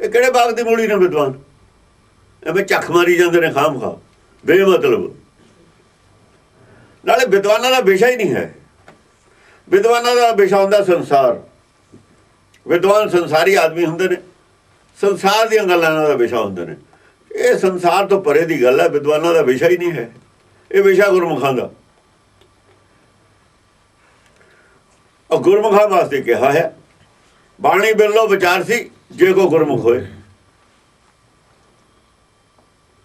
ਇਹ ਕਿਹੜੇ ਬਾਗ ਦੀ ਮੂਲੀ ਨੇ ਵਿਦਵਾਨ? ਐਵੇਂ ਝੱਖ ਮਾਰੀ ਜਾਂਦੇ ਨੇ ਖਾਮ ਖਾ। ਬੇਮਤਲਬ। ਨਾਲੇ ਵਿਦਵਾਨਾਂ ਦਾ ਵਿਸ਼ਾ ਹੀ ਨਹੀਂ ਹੈ। ਵਿਦਵਾਨਾਂ ਦਾ ਵਿਸ਼ਾ ਹੁੰਦਾ ਸੰਸਾਰ। ਵਿਦਵਾਨ ਸੰਸਾਰੀ ਆਦਮੀ ਹੁੰਦੇ ਨੇ। ਸੰਸਾਰ ਦੀਆਂ ਗੱਲਾਂ ਦਾ ਵਿਸ਼ਾ ਹੁੰਦੇ ਨੇ। ਇਹ ਸੰਸਾਰ ਤੋਂ ਪਰੇ ਦੀ ਗੱਲ ਹੈ, ਵਿਦਵਾਨਾਂ ਦਾ ਵਿਸ਼ਾ ਹੀ ਨਹੀਂ ਹੈ। ਇਹ ਵਿਸ਼ਾ ਗੁਰਮੁਖਾਂ ਦਾ। ਉਹ ਗੁਰਮੁਖਾਂ ਵਾਸਤੇ ਕਿਹਾ ਹੈ। ਬਾਣੀ ਬਿਰਲੋ ਵਿਚਾਰ ਸੀ। ਜੇ ਕੋ ਗੁਰਮੁਖ ਹੋਏ।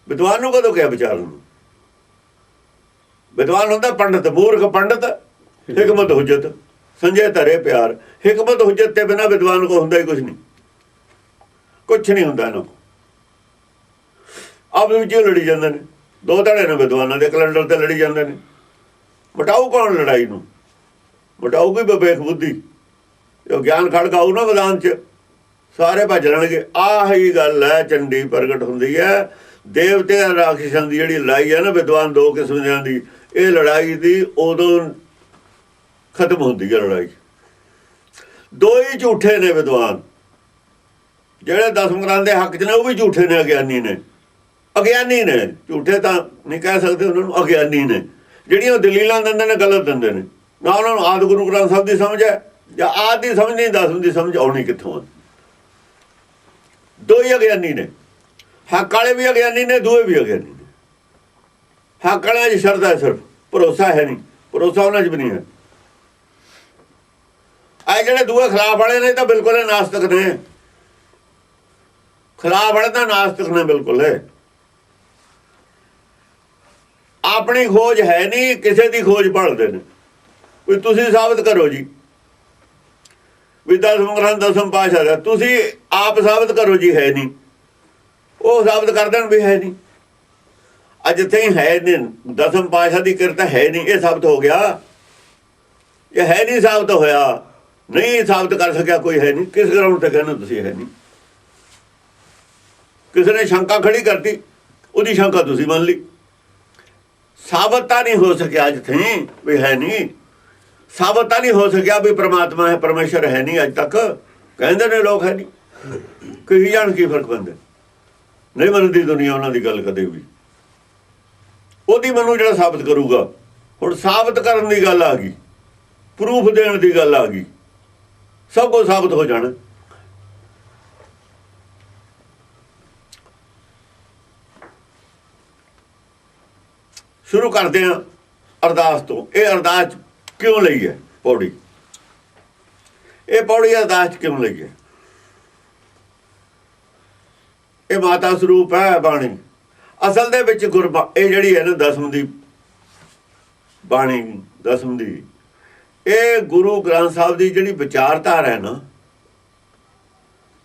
ਵਿਦਵਾਨ ਨੂੰ ਕਦੋਂ ਕਿਹਾ ਵਿਚਾਰ ਨੂੰ? ਵਿਦਵਾਨ ਹੁੰਦਾ ਪੰਡਤ, ਮੂਰਖ ਪੰਡਤ, ਹਕਮਤ ਹੁਜਤ, ਸੰਜੇ ਧਰੇ ਪਿਆਰ। ਹਕਮਤ ਹੁਜਤ ਤੇ ਬਿਨਾ ਵਿਦਵਾਨ ਕੋ ਹੁੰਦਾ ਹੀ ਕੁਝ ਨਹੀਂ। ਕੁਝ ਨਹੀਂ ਹੁੰਦਾ ਇਹਨਾਂ ਕੋ ਆਪਸ ਵਿੱਚ ਲੜੀ ਜਾਂਦੇ ਨੇ। ਦੋ ਧੜੇ ਨੇ ਵਿਦਵਾਨਾਂ ਦੇ ਕੈਲੰਡਰ ਤੇ ਲੜੀ ਜਾਂਦੇ ਨੇ। ਮਟਾਉ ਕੌਣ ਲੜਾਈ ਨੂੰ? ਮਟਾਉ ਕੋਈ ਵਿਵੇਕ ਬੁੱਧੀ। ਜੋ ਗਿਆਨ ਖੜਕਾਉ ਨਾ ਵਿਦਾਨ 'ਚ। ਸਾਰੇ ਭੱਜ ਲੈਣਗੇ। ਆਹ ਹੀ ਗੱਲ ਹੈ, ਚੰਡੀ ਪ੍ਰਗਟ ਹੁੰਦੀ ਹੈ। ਦੇਵਤੇ ਰਾਖਸ਼ਾਂ ਦੀ ਜਿਹੜੀ ਲੜਾਈ ਹੈ ਨਾ, ਵਿਦਵਾਨ ਦੋ ਕਿਸਮ ਦੀਆਂ ਦੀ। ਇਹ ਲੜਾਈ ਦੀ ਉਦੋਂ ਖਤਮ ਹੁੰਦੀ ਹੈ ਲੜਾਈ। ਦੋ ਹੀ ਝੂਠੇ ਨੇ ਵਿਦਵਾਨ। ਜਿਹੜੇ ਦਸਮ ਗ੍ਰੰਥ ਦੇ ਹੱਕ 'ਚ ਨੇ, ਉਹ ਵੀ ਝੂਠੇ ਨੇ, ਅਗਿਆਨੀ ਨੇ। ਅਗਿਆਨੀ ਨੇ। ਝੂਠੇ ਤਾਂ ਨਹੀਂ ਕਹਿ ਸਕਦੇ ਉਹਨਾਂ ਨੂੰ, ਅਗਿਆਨੀ ਨੇ। ਜਿਹੜੀਆਂ ਉਹ ਦਲੀਲਾਂ ਦਿੰਦੇ ਨੇ, ਗਲਤ ਦਿੰਦੇ ਨੇ। ਨਾ ਉਹਨਾਂ ਨੂੰ ਆਦ ਗੁਰੂ ਗ੍ਰੰਥ ਸਾਹਿਬ ਦੀ ਸਮਝ ਹੈ, ਜਾਂ ਆਦ ਦੀ ਸਮਝ ਨਹੀਂ, ਦਸਮ ਦੀ ਸਮਝ ਆਉਣੀ ਕਿੱਥੋਂ ਆ? ਦੋ ਹੀ ਅਗਿਆਨੀ ਨੇ। ਹੱਕ ਵਾਲੇ ਵੀ ਅਗਿਆਨੀ ਨੇ, ਦੋਏ ਵੀ ਅਗਿਆਨੀ ਨੇ। ਹੱਕ ਵਾਲਿਆਂ 'ਚ ਸ਼ਰਧਾ ਹੈ ਸਿਰਫ, ਭਰੋਸਾ ਹੈ ਨਹੀਂ, ਭਰੋਸਾ ਉਹਨਾਂ 'ਚ ਵੀ ਨਹੀਂ ਹੈ। ਆ ਜਿਹੜੇ ਦੂਏ ਖਿਲਾਫ ਵਾਲੇ ਨੇ ਤਾਂ ਬਿਲਕੁਲ ਨਾਸਤਕ ਨੇ। ਖਿਲਾਫ ਵਾਲੇ ਤਾਂ ਨਾਸਤਕ ਨੇ ਬਿਲਕੁਲ ਹੈ ਆਪਣੀ ਖੋਜ ਹੈ ਨਹੀਂ, ਕਿਸੇ ਦੀ ਖੋਜ ਭਾਲਦੇ ਨੇ। ਵੀ ਤੁਸੀਂ ਸਾਬਤ ਕਰੋ ਜੀ। ਵੀ ਦਸਮ ਗ੍ਰੰਥ ਦਸਮ ਪਾਸ਼ਾ ਦਾ। ਤੁਸੀਂ ਆਪ ਸਾਬਤ ਕਰੋ ਜੀ, ਹੈ ਨਹੀਂ। ਉਹ ਸਾਬਤ ਕਰ ਦੇਣ ਵੀ ਹੈ ਨਹੀਂ। ਅੱਜ ਜਿੱਥੇ ਹੈ ਨਹੀਂ। ਦਸਮ ਪਾਸ਼ਾ ਦੀ ਕਿਰਤ ਹੈ ਨਹੀਂ। ਇਹ ਸਾਬਤ ਹੋ ਗਿਆ। ਇਹ ਹੈ ਨਹੀਂ ਸਾਬਤ ਹੋਇਆ। ਨਹੀਂ ਸਾਬਤ ਕਰ ਸਕਿਆ ਕੋਈ ਹੈ ਨਹੀਂ। ਕਿਸ ਗਰਾਊਂਡ ਤੇ ਕਹਿੰਦੇ ਤੁਸੀਂ ਹੈ ਨਹੀਂ? ਕਿਸੇ ਨੇ ਸ਼ੰਕਾ ਖੜੀ ਕਰਤੀ। ਉਹਦੀ ਸ਼ੰਕਾ ਤੁਸੀਂ ਮੰਨ ਲਈ। ਸਾਬਤ ਤਾਂ ਨਹੀਂ ਹੋ ਸਕਿਆ ਅੱਜ ਥੀ ਵੀ ਹੈ ਨਹੀਂ। ਸਾਬਤ ਤਾਂ ਨਹੀਂ ਹੋ ਸਕਿਆ ਵੀ ਪ੍ਰਮਾਤਮਾ ਹੈ, ਪਰਮੇਸ਼ਰ ਹੈ ਨਹੀਂ ਅੱਜ ਤੱਕ। ਕਹਿੰਦੇ ਨੇ ਲੋਕ ਹੈ ਨਹੀਂ। ਕਹੀ ਜਾਣ ਕੀ ਫ਼ਰਕ ਪੈਂਦਾ। ਨਹੀਂ ਮੰਨਦੀ ਦੁਨੀਆ ਉਹਨਾਂ ਦੀ ਗੱਲ ਕਦੇ ਵੀ। ਉਹਦੀ ਮੈਨੂੰ ਜਿਹੜਾ ਸਾਬਤ ਕਰੂਗਾ, ਹੁਣ ਸਾਬਤ ਕਰਨ ਦੀ ਗੱਲ ਆ ਗਈ। ਪ੍ਰੂਫ ਦੇਣ ਦੀ ਗੱਲ ਆ ਗਈ। ਸਭ ਕੁਝ ਸਾਬਤ ਹੋ ਜਾਣਾ। ਸ਼ੁਰੂ ਕਰਦੇ ਹਾਂ ਅਰਦਾਸ ਤੋਂ। ਇਹ ਅਰਦਾਸ ਕਿਉਂ ਲਈ ਹੈ ਪੌੜੀ? ਇਹ ਪੌੜੀ ਅਰਦਾਸ ਕਿਉਂ ਲਈ ਹੈ? ਇਹ ਮਾਤਾ ਸਰੂਪ ਹੈ ਬਾਣੀ। ਅਸਲ ਦੇ ਵਿੱਚ ਗੁਰਬਾ, ਇਹ ਜਿਹੜੀ ਹੈ ਨਾ ਦਸਮ ਦੀ ਬਾਣੀ, ਦਸਮ ਦੀ, ਇਹ ਗੁਰੂ ਗ੍ਰੰਥ ਸਾਹਿਬ ਦੀ ਜਿਹੜੀ ਵਿਚਾਰਧਾਰਾ ਹੈ ਨਾ,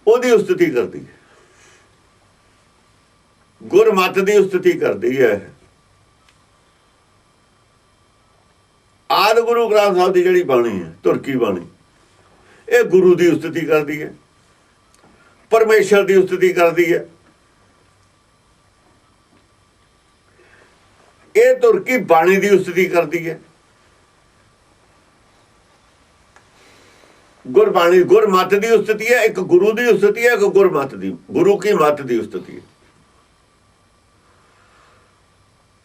ਉਹਦੀ ਉਸਤਤੀ ਕਰਦੀ ਹੈ। ਗੁਰਮਤ ਦੀ ਉਸਤਤੀ ਕਰਦੀ ਹੈ ਆਦ ਗੁਰੂ ਗ੍ਰੰਥ ਸਾਹਿਬ ਦੀ ਜਿਹੜੀ ਬਾਣੀ ਹੈ, ਤੁਰਕੀ ਬਾਣੀ, ਇਹ ਗੁਰੂ ਦੀ ਉਸਤਤੀ ਕਰਦੀ ਹੈ, ਪਰਮੇਸ਼ਰ ਦੀ ਉਸਤਤੀ ਕਰਦੀ ਹੈ। ਇਹ ਤੁਰਕੀ ਬਾਣੀ ਦੀ ਉਸਤਤੀ ਕਰਦੀ ਹੈ। ਗੁਰਬਾਣੀ ਗੁਰਮਤ ਦੀ ਉਸਤਤੀ ਹੈ, ਇੱਕ ਗੁਰੂ ਦੀ ਉਸਤਤੀ ਹੈ, ਇੱਕ ਗੁਰਮਤ ਦੀ, ਗੁਰੂ ਕੀ ਮਤ ਦੀ ਉਸਤਤੀ ਹੈ।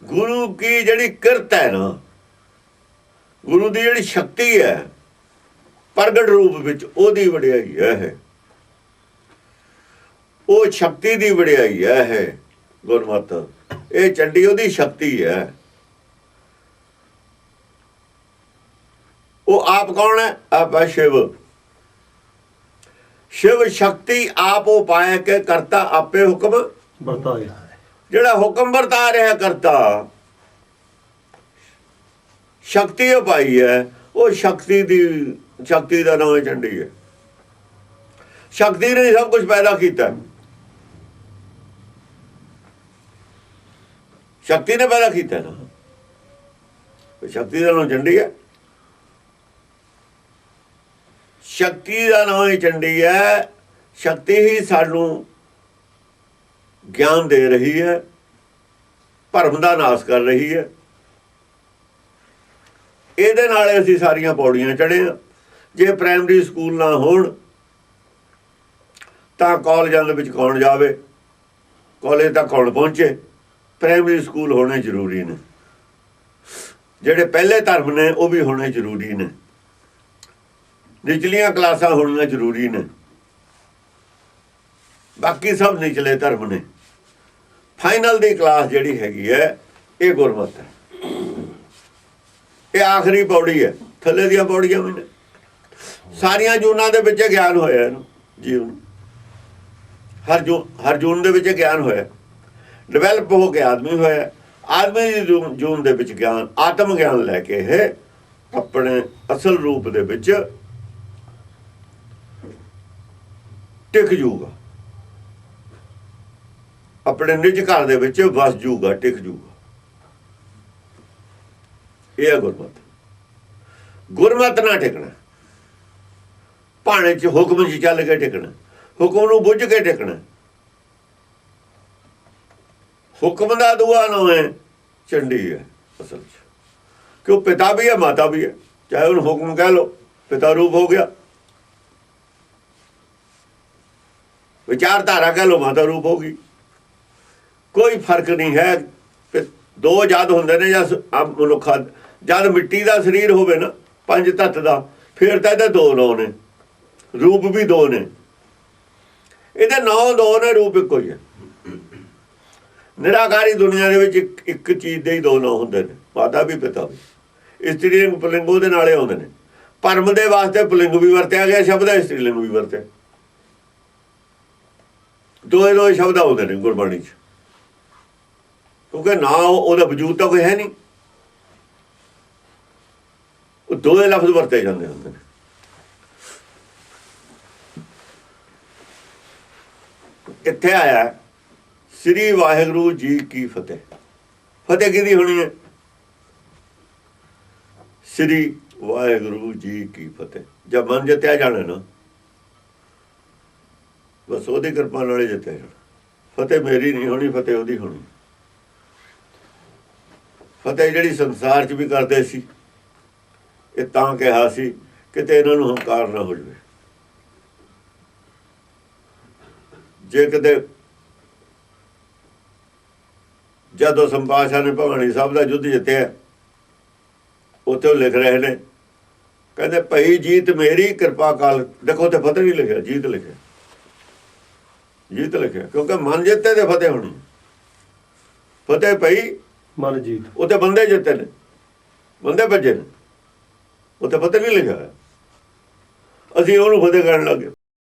ਗੁਰੂ ਕੀ ਜਿਹੜੀ ਕਿਰਤ ਹੈ ਨਾ ਗੁਰੂ ਦੀ ਜਿਹੜੀ ਸ਼ਕਤੀ ਹੈ ਪ੍ਰਗਟ ਰੂਪ ਵਿੱਚ ਉਹਦੀ ਵਡਿਆਈ ਹੈ ਉਹ ਸ਼ਕਤੀ ਦੀ ਵਡਿਆਈ ਹੈ ਗੁਰਮਤ। ਇਹ ਚੰਡੀ ਉਹਦੀ ਸ਼ਕਤੀ ਹੈ। ਉਹ ਆਪ ਕੌਣ ਹੈ? ਆਪ ਹੈ ਸ਼ਿਵ। ਸ਼ਿਵ ਸ਼ਕਤੀ ਆਪ ਉਹ ਪਾਇਆ ਕੇ ਕਰਤਾ ਆਪੇ ਹੁਕਮ। ਵਰਤਾਇਆ ਜਿਹੜਾ ਹੁਕਮ ਵਰਤਾ ਰਿਹਾ ਕਰਤਾ ਸ਼ਕਤੀ ਉਹ ਹੈ, ਉਹ ਸ਼ਕਤੀ ਦੀ, ਸ਼ਕਤੀ ਦਾ ਨਾਮ ਹੈ ਚੰਡੀ ਹੈ। ਸ਼ਕਤੀ ਨੇ ਸਭ ਕੁਝ ਪੈਦਾ ਕੀਤਾ। ਸ਼ਕਤੀ ਨੇ ਪੈਦਾ ਕੀਤਾ ਨਾ। ਸ਼ਕਤੀ ਦਾ ਨਾਮ ਚੰਡੀ ਹੈ। ਸ਼ਕਤੀ ਦਾ ਨਾਮ ਹੀ ਚੰਡੀ ਹੈ। ਸ਼ਕਤੀ ਹੀ ਸਾਨੂੰ ਗਿਆਨ ਦੇ ਰਹੀ ਹੈ। ਭਰਮ ਦਾ ਨਾਸ਼ ਕਰ ਰਹੀ ਹੈ। ਇਹਦੇ ਨਾਲ ਅਸੀਂ ਸਾਰੀਆਂ ਪੌੜੀਆਂ ਚੜ੍ਹੇ ਆ ਜੇ ਪ੍ਰਾਇਮਰੀ ਸਕੂਲ ਨਾ ਹੋਣ, ਤਾਂ ਕਾਲਜਾਂ ਦੇ ਵਿੱਚ ਕੌਣ ਜਾਵੇ? ਕਾਲਜ ਤੱਕ ਕੌਣ ਪਹੁੰਚੇ? ਪ੍ਰਾਇਮਰੀ ਸਕੂਲ ਹੋਣੇ ਜ਼ਰੂਰੀ ਨੇ। ਜਿਹੜੇ ਪਹਿਲੇ ਧਰਮ ਨੇ, ਉਹ ਵੀ ਹੋਣੇ ਜ਼ਰੂਰੀ ਨੇ। ਨਿਚਲੀਆਂ ਕਲਾਸਾਂ ਹੋਣੀਆਂ ਜ਼ਰੂਰੀ ਨੇ। ਬਾਕੀ ਸਭ ਨਿਚਲੇ ਧਰਮ ਨੇ। ਫਾਈਨਲ ਦੀ ਕਲਾਸ ਜਿਹੜੀ ਹੈਗੀ ਹੈ, ਇਹ ਗੁਰਮਤਿ ਹੈ। ਇਹ ਆਖਰੀ ਪੌੜੀ ਹੈ। ਥੱਲੇ ਦੀਆਂ ਪੌੜੀਆਂ ਵੀ ਨੇ। ਸਾਰੀਆਂ ਜੂਨਾਂ ਦੇ ਵਿੱਚ ਗਿਆਨ ਹੋਇਆ ਇਹਨੂੰ, ਜੀਵਨ। ਹਰ ਜੂ, ਹਰ ਜੂਨ ਦੇ ਵਿੱਚ ਗਿਆਨ ਹੋਇਆ। ਡਿਵੈਲਪ ਹੋ ਕੇ ਆਦਮੀ ਹੋਇਆ। ਆਦਮੀ ਦੀ ਜੂਨ- ਦੇ ਵਿੱਚ ਗਿਆਨ, ਆਤਮ ਗਿਆਨ ਲੈ ਕੇ ਇਹ ਆਪਣੇ ਅਸਲ ਰੂਪ ਦੇ ਵਿੱਚ ਟਿਕ ਜੂਗਾ। ਆਪਣੇ ਨਿਜ ਘਰ ਦੇ ਵਿੱਚ ਵਸ ਜੂਗਾ, ਟਿਕ ਜੂਗਾ। ਇਹ ਹੈ ਗੁਰਮਤ। ਗੁਰਮਤ ਨਾ ਟਿਕਣਾ। ਭਾਣੇ 'ਚ ਹੁਕਮ 'ਚ ਚੱਲ ਕੇ ਟਿਕਣਾ। ਹੁਕਮ ਨੂੰ ਬੁੱਝ ਕੇ ਟਿਕਣਾ। ਹੁਕਮ ਦਾ ਦੁਆ ਨਾ ਹੈ, ਚੰਡੀ ਹੈ, ਅਸਲ 'ਚ। ਕਿਉਂ? ਪਿਤਾ ਵੀ ਹੈ, ਮਾਤਾ ਵੀ ਹੈ। ਚਾਹੇ ਉਹਨੂੰ ਹੁਕਮ ਕਹਿ ਲੋ ਪਿਤਾ ਰੂਪ ਹੋ ਗਿਆ। ਵਿਚਾਰਧਾਰਾ ਕਹਿ ਲੋ ਮਾਤਾ ਰੂਪ ਹੋ ਗਈ। ਕੋਈ ਫ਼ਰਕ ਨਹੀਂ ਹੈ ਦੋ ਜਦ ਹੁੰਦੇ ਨੇ ਜਾਂ ਸ- ਮਨੁੱਖਾ ਜਦ ਮਿੱਟੀ ਦਾ ਸਰੀਰ ਹੋਵੇ ਨਾ, ਪੰਜ ਤੱਤ ਦਾ, ਫਿਰ ਤਾਂ ਇਹਦੇ ਦੋ ਨੌ ਨੇ। ਰੂਪ ਵੀ ਦੋ ਨੇ। ਇਹਦੇ ਨੌ ਦੋ ਨੇ, ਰੂਪ ਇੱਕੋ ਹੀ ਹੈ। ਨਿਰਾਕਾਰੀ ਦੁਨੀਆ ਦੇ ਵਿੱਚ ਇੱਕ- ਇੱਕ ਚੀਜ਼ ਦੇ ਹੀ ਦੋ ਨੌ ਹੁੰਦੇ ਨੇ। ਮਾਤਾ ਵੀ ਪਿਤਾ ਵੀ। ਇਸਤਰੀ ਲਿੰਗ ਪੁਲਿੰਗ ਉਹਦੇ ਨਾਲੇ ਆਉਂਦੇ ਨੇ। ਪਰਮ ਦੇ ਵਾਸਤੇ ਪੁਲਿੰਗ ਵੀ ਵਰਤਿਆ ਗਿਆ, ਸ਼ਬਦ ਹੈ ਇਸਤਰੀ ਲਿੰਗ ਵੀ ਵਰਤਿਆ। ਦੋਏ ਦੋਏ ਸ਼ਬਦ ਆਉਂਦੇ ਨੇ ਗੁਰਬਾਣੀ 'ਚ। ਕਿਉਂਕਿ ਨਾ ਉਹਦਾ ਵਜੂਦ ਤਾਂ ਕੋਈ ਹੈ ਨਹੀਂ। ਉਹ ਦੋਏ ਲਫ਼ਜ਼ ਵਰਤੇ ਜਾਂਦੇ ਹੁੰਦੇ ਨੇ। ਇੱਥੇ ਆਇਆ ਸ੍ਰੀ ਵਾਹਿਗੁਰੂ ਜੀ ਕੀ ਫਤਿਹ। ਫਤਿਹ ਕਿਹਦੀ ਹੋਣੀ ਹੈ? ਸ੍ਰੀ ਵਾਹਿਗੁਰੂ ਜੀ ਕੀ ਫਤਿਹ। ਜਦ ਮਨ ਜਿੱਤਿਆ ਜਾਣਾ ਨਾ। ਬਸ ਉਹਦੀ ਕਿਰਪਾ ਨਾਲ ਹੀ ਜਿੱਤਿਆ ਜਾਣਾ। ਫਤਿਹ ਮੇਰੀ ਨਹੀਂ ਹੋਣੀ, ਫਤਿਹ ਉਹਦੀ ਹੋਣੀ। ਫਤਿਹ ਜਿਹੜੀ ਸੰਸਾਰ 'ਚ ਵੀ ਕਰਦੇ ਸੀ। ਇਹ ਤਾਂ ਕਿਹਾ ਸੀ ਕਿਤੇ ਇਹਨਾਂ ਨੂੰ ਹੰਕਾਰ ਨਾ ਹੋ ਜਾਵੇ। ਜੇ ਕਿਤੇ ਜਦੋਂ ਸੰਪਾਸ਼ਾ ਨੇ ਭਗਾਣੀ ਸਾਹਿਬ ਦਾ ਯੁੱਧ ਜਿੱਤਿਆ ਉੱਥੇ ਉਹ ਲਿਖ ਰਹੇ ਨੇ ਕਹਿੰਦੇ ਭਈ ਜੀਤ ਮੇਰੀ ਕਿਰਪਾ ਕਾਲ ਦੇਖੋ ਤੇ ਫਤਿਹ ਨਹੀਂ ਲਿਖਿਆ ਜੀਤ ਲਿਖਿਆ। ਜੀਤ ਲਿਖਿਆ ਕਿਉਂਕਿ ਮਨ ਜਿੱਤੇ ਤੇ ਫਤਿਹ ਹੋਣੀ। ਫਤਿਹ ਭਈ ਮਨ ਜੀਤ। ਉੱਥੇ ਬੰਦੇ ਜਿੱਤੇ ਨੇ ਬੰਦੇ ਭੱਜੇ ਨੇ। ਉੱਥੇ ਪਤਾ ਨਹੀਂ ਲਿਖਿਆ ਹੋਇਆ। ਅਸੀਂ ਉਹਨੂੰ ਫਤਿਹ ਕਰਨ ਲੱਗੇ